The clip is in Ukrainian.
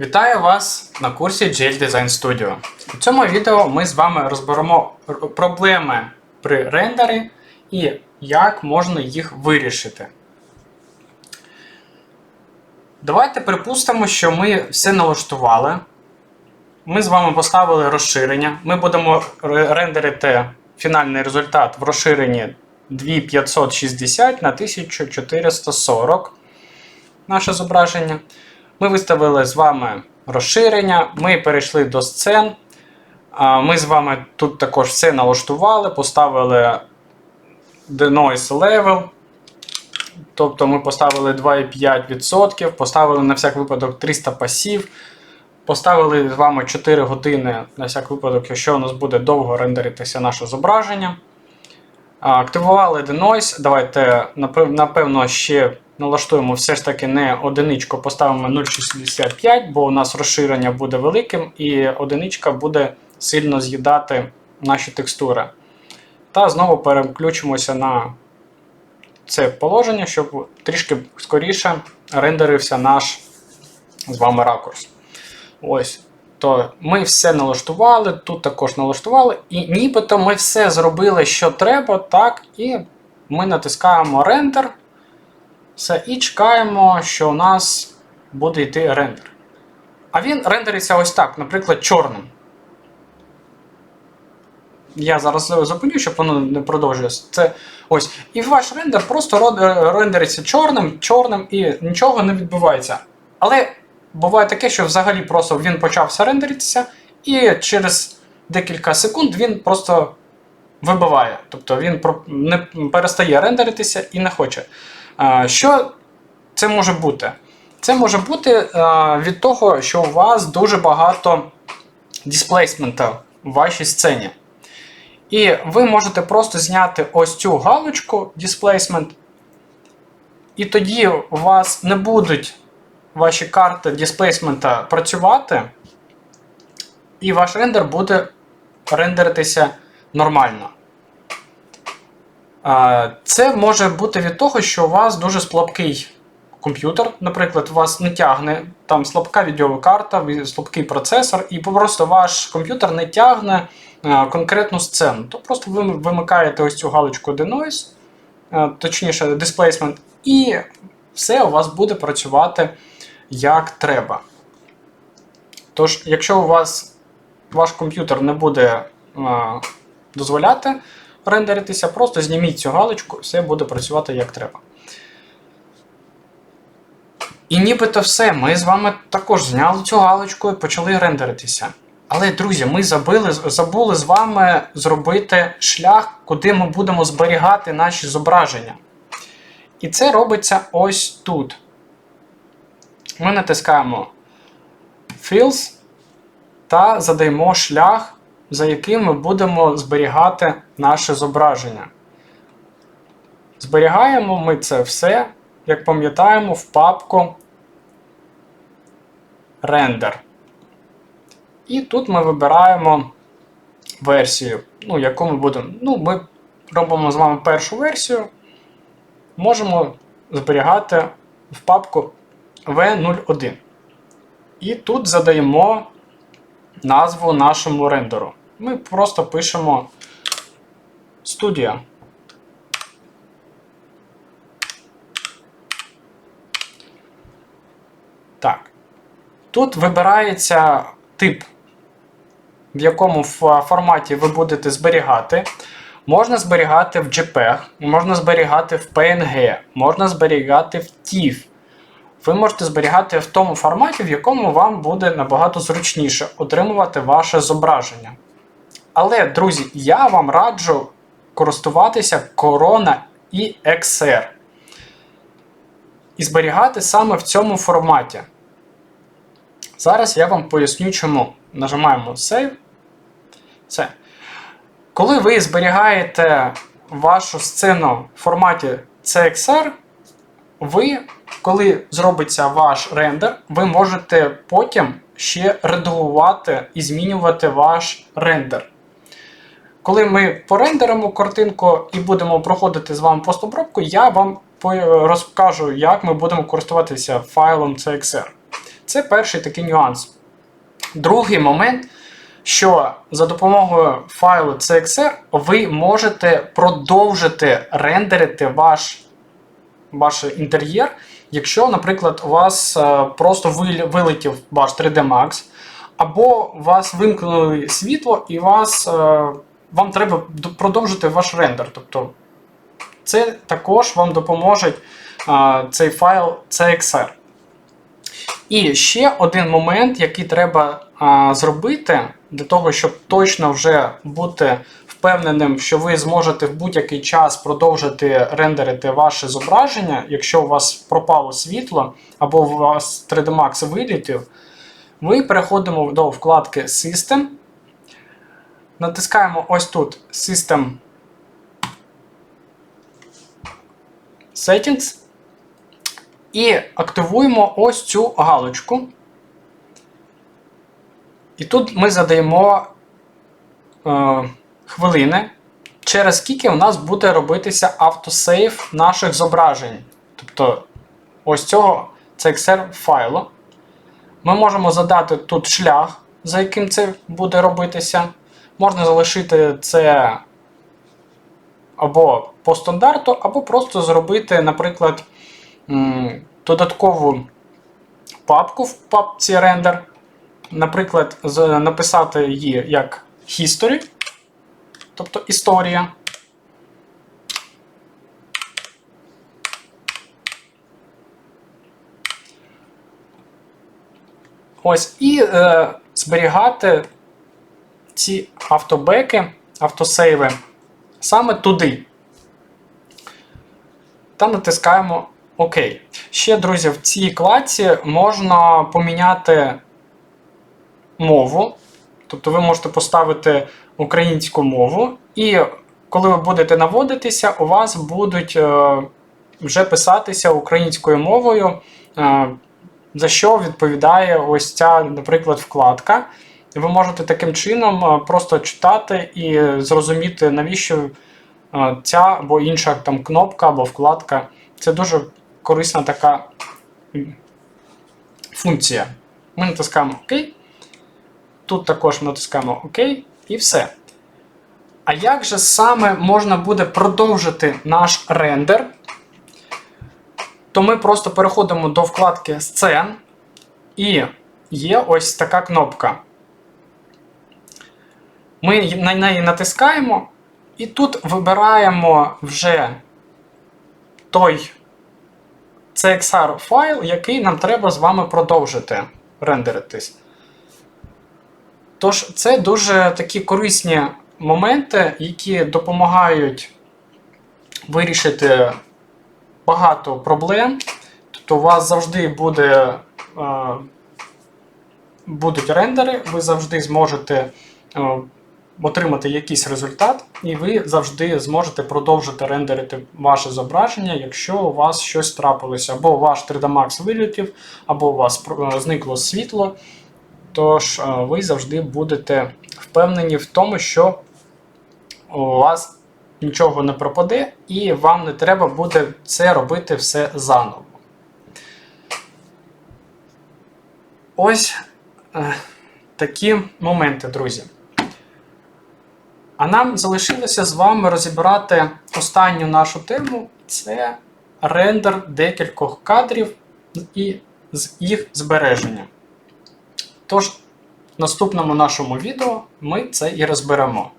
Вітаю вас на курсі GL Design Studio. У цьому відео ми з вами розберемо проблеми при рендері і як можна їх вирішити. Давайте припустимо, що ми все налаштували. Ми з вами поставили розширення. Ми будемо рендерити фінальний результат в розширенні 2560 на 1440 наше зображення. Ми виставили з вами розширення, ми перейшли до сцен. Ми з вами тут також все налаштували, поставили denoise level. Тобто ми поставили 2,5%, поставили на всяк випадок 300 пасів. Поставили з вами 4 години на всяк випадок, якщо у нас буде довго рендеритися наше зображення. Активували denoise. Давайте напевно ще налаштуємо все ж таки не одиничку, поставимо 0,65, бо у нас розширення буде великим, і одиничка буде сильно з'їдати наші текстури. Та знову переключимося на це положення, щоб трішки скоріше рендерився наш з вами ракурс. Ось. То ми все налаштували, тут також налаштували, і нібито ми все зробили, що треба, так, і ми натискаємо рендер. Все, і чекаємо, що у нас буде йти рендер. А він рендериться ось так, наприклад, чорним. Я зараз зупиню, щоб воно не продовжується. Це ось. І ваш рендер просто рендериться чорним, чорним і нічого не відбувається. Але буває таке, що взагалі просто він почався рендеритися, і через декілька секунд він просто вибиває. Тобто він не перестає рендеритися і не хоче. Що це може бути? Це може бути від того, що у вас дуже багато дисплейсмента в вашій сцені. І ви можете просто зняти ось цю галочку Displacement, і тоді у вас не будуть ваші карти дисплейсмента працювати, і ваш рендер буде рендеритися нормально. Це може бути від того, що у вас дуже слабкий комп'ютер, наприклад, у вас не тягне там слабка відеокарта, ві- слабкий процесор, і просто ваш комп'ютер не тягне е, конкретну сцену. То просто ви вимикаєте ось цю галочку Denoise, е, точніше, Displacement, і все у вас буде працювати як треба. Tож, якщо у вас ваш комп'ютер не буде е, дозволяти рендеритися, просто зніміть цю галочку, все буде працювати як треба. І нібито все, ми з вами також зняли цю галочку і почали рендеритися. Але, друзі, ми забили, забули з вами зробити шлях, куди ми будемо зберігати наші зображення. І це робиться ось тут. Ми натискаємо Fields та задаємо шлях, за яким ми будемо зберігати наше зображення. Зберігаємо ми це все, як пам'ятаємо, в папку Render. І тут ми вибираємо версію, ну, яку ми будемо. Ну, ми робимо з вами першу версію. Можемо зберігати в папку V01. І тут задаємо назву нашому рендеру. Ми просто пишемо студія. Так. Тут вибирається тип, в якому форматі ви будете зберігати. Можна зберігати в JPEG, можна зберігати в PNG, можна зберігати в TIFF. Ви можете зберігати в тому форматі, в якому вам буде набагато зручніше отримувати ваше зображення. Але, друзі, я вам раджу користуватися Corona і XR. І зберігати саме в цьому форматі. Зараз я вам поясню чому. Нажимаємо Save. Все. Коли ви зберігаєте вашу сцену в форматі CXR, ви, коли зробиться ваш рендер, ви можете потім ще редагувати і змінювати ваш рендер. Коли ми порендеримо картинку і будемо проходити з вами постобробку, я вам розкажу, як ми будемо користуватися файлом CXR. Це перший такий нюанс. Другий момент, що за допомогою файлу CXR ви можете продовжити рендерити ваш, ваш інтер'єр, якщо, наприклад, у вас е, просто вилетів ваш 3D Max, або у вас вимкнули світло, і вас, е, вам треба продовжити ваш рендер. Тобто це також вам допоможе е, цей файл CXR. І ще один момент, який треба зробити для того, щоб точно вже бути впевненим, що ви зможете в будь-який час продовжити рендерити ваше зображення, якщо у вас пропало світло або у вас 3D Max вилітів, ми переходимо до вкладки System. Натискаємо ось тут System Settings. І активуємо ось цю галочку. І тут ми задаємо е, хвилини, через скільки у нас буде робитися автосейв наших зображень. Тобто ось цього CXR файлу. Ми можемо задати тут шлях, за яким це буде робитися. Можна залишити це або по стандарту, або просто зробити, наприклад, додаткову папку в папці render. Наприклад, написати її як history, тобто історія. Ось, і е, зберігати ці автобеки, автосейви саме туди. Та натискаємо ОК. Ще, друзі, в цій клаці можна поміняти мову. Тобто ви можете поставити українську мову, і коли ви будете наводитися, у вас будуть е, вже писатися українською мовою, е, за що відповідає ось ця, наприклад, вкладка. Ви можете таким чином е, просто читати і зрозуміти, навіщо ця або інша там кнопка або вкладка. Це дуже корисна така функція. Ми натискаємо ОК. Тут також натискаємо ОК і все. А як же саме можна буде продовжити наш рендер? То ми просто переходимо до вкладки Сцен, і є ось така кнопка. Ми на неї натискаємо, і тут вибираємо вже той CXR файл, який нам треба з вами продовжити рендеритись. Тож, це дуже такі корисні моменти, які допомагають вирішити багато проблем. Тобто у вас завжди буде, е, будуть рендери, ви завжди зможете е, отримати якийсь результат, і ви завжди зможете продовжити рендерити ваше зображення, якщо у вас щось трапилося, або ваш 3D Max вилетів, або у вас е, зникло світло. Тож е, ви завжди будете впевнені в тому, що у вас нічого не пропаде, і вам не треба буде це робити все заново. Ось е, такі моменти, друзі. А нам залишилося з вами розібрати останню нашу тему це рендер декількох кадрів і з їх збереження. Тож, в наступному нашому відео ми це і розберемо.